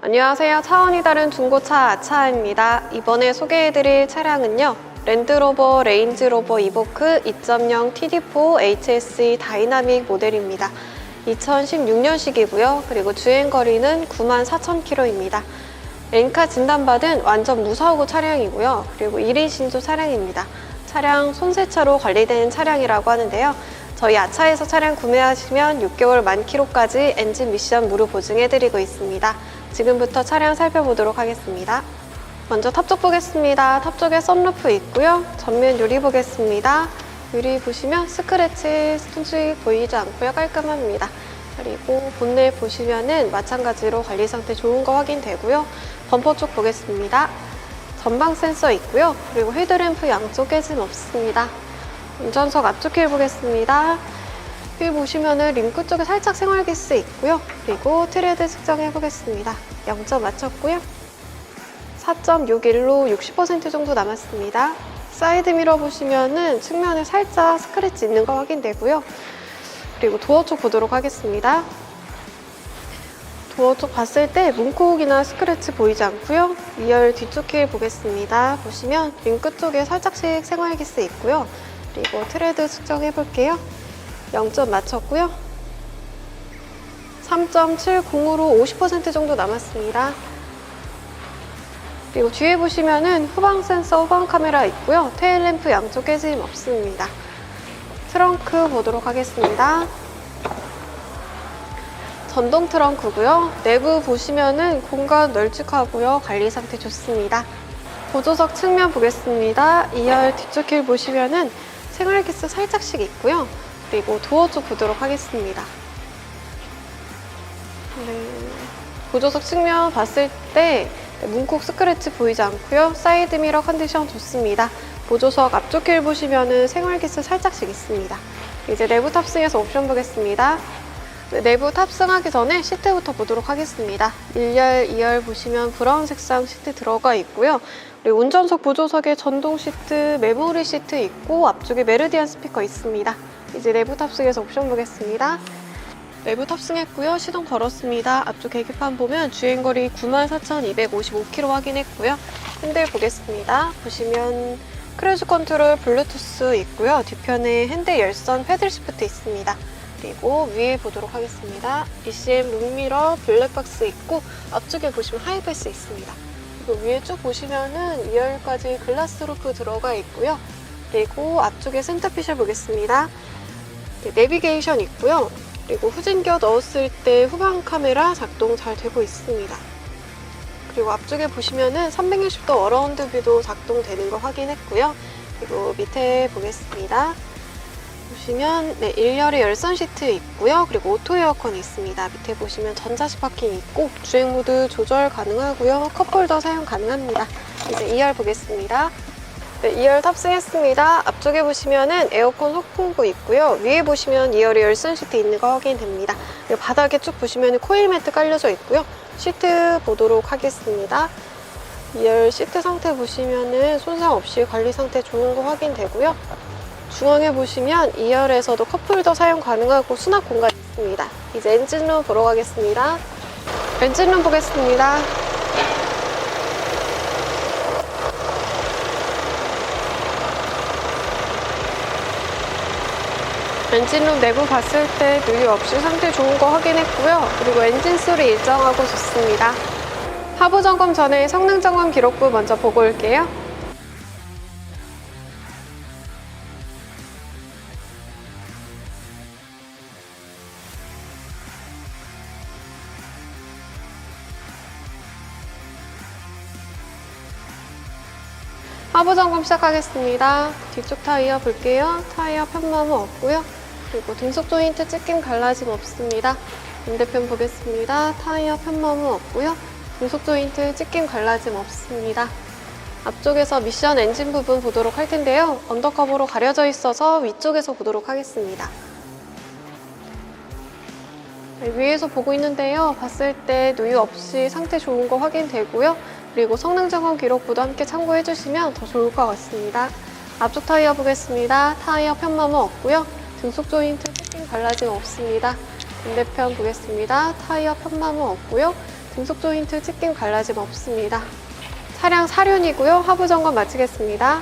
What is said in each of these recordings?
안녕하세요. 차원이 다른 중고차 아차입니다. 이번에 소개해드릴 차량은요. 랜드로버 레인지로버 이보크 2.0 TD4 HSE 다이나믹 모델입니다. 2016년식이고요. 그리고 주행거리는 94,000km입니다. 렌카 진단받은 완전 무사고 차량이고요. 그리고 1인 신조 차량입니다. 차량 손세차로 관리된 차량이라고 하는데요. 저희 아차에서 차량 구매하시면 6개월 만 킬로까지 엔진 미션 무료 보증해드리고 있습니다. 지금부터 차량 살펴보도록 하겠습니다. 먼저 탑쪽 보겠습니다. 탑 쪽에 썬루프 있고요. 전면 유리 보겠습니다. 유리 보시면 스크래치, 스톤씩 보이지 않고요. 깔끔합니다. 그리고 본넷 보시면은 마찬가지로 관리 상태 좋은 거 확인되고요. 범퍼 쪽 보겠습니다. 전방 센서 있고요. 그리고 헤드램프 양쪽 깨짐 없습니다. 운전석 앞쪽 휠 보겠습니다. 휠 보시면은 링크 쪽에 살짝 생활기스 있고요. 그리고 트레드 측정해 보겠습니다. 0점 맞췄고요. 4.61로 60% 정도 남았습니다. 사이드 미러 보시면은 측면에 살짝 스크래치 있는 거 확인되고요. 그리고 도어 쪽 보도록 하겠습니다. 도어 쪽 봤을 때 문콕이나 스크래치 보이지 않고요. 2열 뒤쪽 휠 보겠습니다. 보시면 링크 쪽에 살짝씩 생활기스 있고요. 그리고 트레드 측정해 볼게요. 0점 맞췄고요. 3.70으로 50% 정도 남았습니다. 그리고 뒤에 보시면은 후방 센서, 후방 카메라 있고요. 테일 램프 양쪽 깨짐 없습니다. 트렁크 보도록 하겠습니다. 전동 트렁크고요. 내부 보시면은 공간 널찍하고요. 관리 상태 좋습니다. 보조석 측면 보겠습니다. 2열 뒤쪽 길 보시면은 생활기스 살짝씩 있고요. 그리고 도어 쪽 보도록 하겠습니다. 네. 보조석 측면 봤을 때 문콕 스크래치 보이지 않고요. 사이드 미러 컨디션 좋습니다. 보조석 앞쪽 길 보시면은 생활기스 살짝씩 있습니다. 이제 내부 탑승해서 옵션 보겠습니다. 네, 내부 탑승하기 전에 시트부터 보도록 하겠습니다. 1열, 2열 보시면 브라운 색상 시트 들어가 있고요. 그리고 운전석 보조석에 전동 시트, 메모리 시트 있고 앞쪽에 메르디안 스피커 있습니다. 이제 내부 탑승해서 옵션 보겠습니다. 내부 탑승했고요. 시동 걸었습니다. 앞쪽 계기판 보면 주행거리 94,255km 확인했고요. 핸들 보겠습니다. 보시면 크루즈 컨트롤 블루투스 있고요. 뒤편에 핸들 열선 패들 시프트 있습니다. 그리고 위에 보도록 하겠습니다. ECM 룸미러 블랙박스 있고 앞쪽에 보시면 하이패스 있습니다. 그리고 위에 쭉 보시면은 2열까지 글라스 루프 들어가 있고요. 그리고 앞쪽에 센터피셜 보겠습니다. 네, 내비게이션 있고요. 그리고 후진겨 넣었을 때 후방 카메라 작동 잘 되고 있습니다. 그리고 앞쪽에 보시면은 360도 어라운드 뷰도 작동되는 거 확인했고요. 그리고 밑에 보겠습니다. 보시면 네, 1열에 열선 시트 있고요. 그리고 오토 에어컨 있습니다. 밑에 보시면 전자식 파킹 있고 주행 모드 조절 가능하고요. 컵홀더 사용 가능합니다. 이제 2열 보겠습니다. 네, 2열 탑승했습니다. 앞쪽에 보시면은 에어컨 소풍구 있고요. 위에 보시면 2열에 열선 시트 있는 거 확인됩니다. 바닥에 쭉 보시면 코일 매트 깔려져 있고요. 시트 보도록 하겠습니다. 2열 시트 상태 보시면은 손상 없이 관리 상태 좋은 거 확인되고요. 중앙에 보시면 2열에서도 컵홀더 사용 가능하고 수납 공간 있습니다. 이제 엔진룸 보러 가겠습니다. 엔진룸 보겠습니다. 엔진룸 내부 봤을 때 누유 없이 상태 좋은 거 확인했고요. 그리고 엔진 소리 일정하고 좋습니다. 하부 점검 전에 성능 점검 기록부 먼저 보고 올게요. 하부 점검 시작하겠습니다. 뒤쪽 타이어 볼게요. 타이어 편마모 없고요. 그리고 등속 조인트 찢김 갈라짐 없습니다. 반대편 보겠습니다. 타이어 편마모 없고요. 등속 조인트 찢김 갈라짐 없습니다. 앞쪽에서 미션 엔진 부분 보도록 할 텐데요. 언더커버로 가려져 있어서 위쪽에서 보도록 하겠습니다. 네, 위에서 보고 있는데요. 봤을 때 누유 없이 상태 좋은 거 확인되고요. 그리고 성능 점검 기록부도 함께 참고해 주시면 더 좋을 것 같습니다. 앞쪽 타이어 보겠습니다. 타이어 편마모 없고요. 등속 조인트 뜯김 갈라짐 없습니다. 반대편 보겠습니다. 타이어 편마모 없고요. 등속 조인트 찢김 갈라짐 없습니다. 차량 사륜이고요. 하부 점검 마치겠습니다.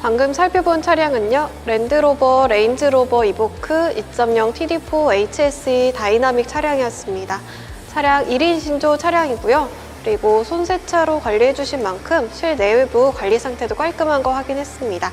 방금 살펴본 차량은요. 랜드로버 레인지로버 이보크 2.0 TD4 HSE 다이나믹 차량이었습니다. 차량 1인 신조 차량이고요. 그리고 손세차로 관리해 주신 만큼 실내외부 관리 상태도 깔끔한 거 확인했습니다.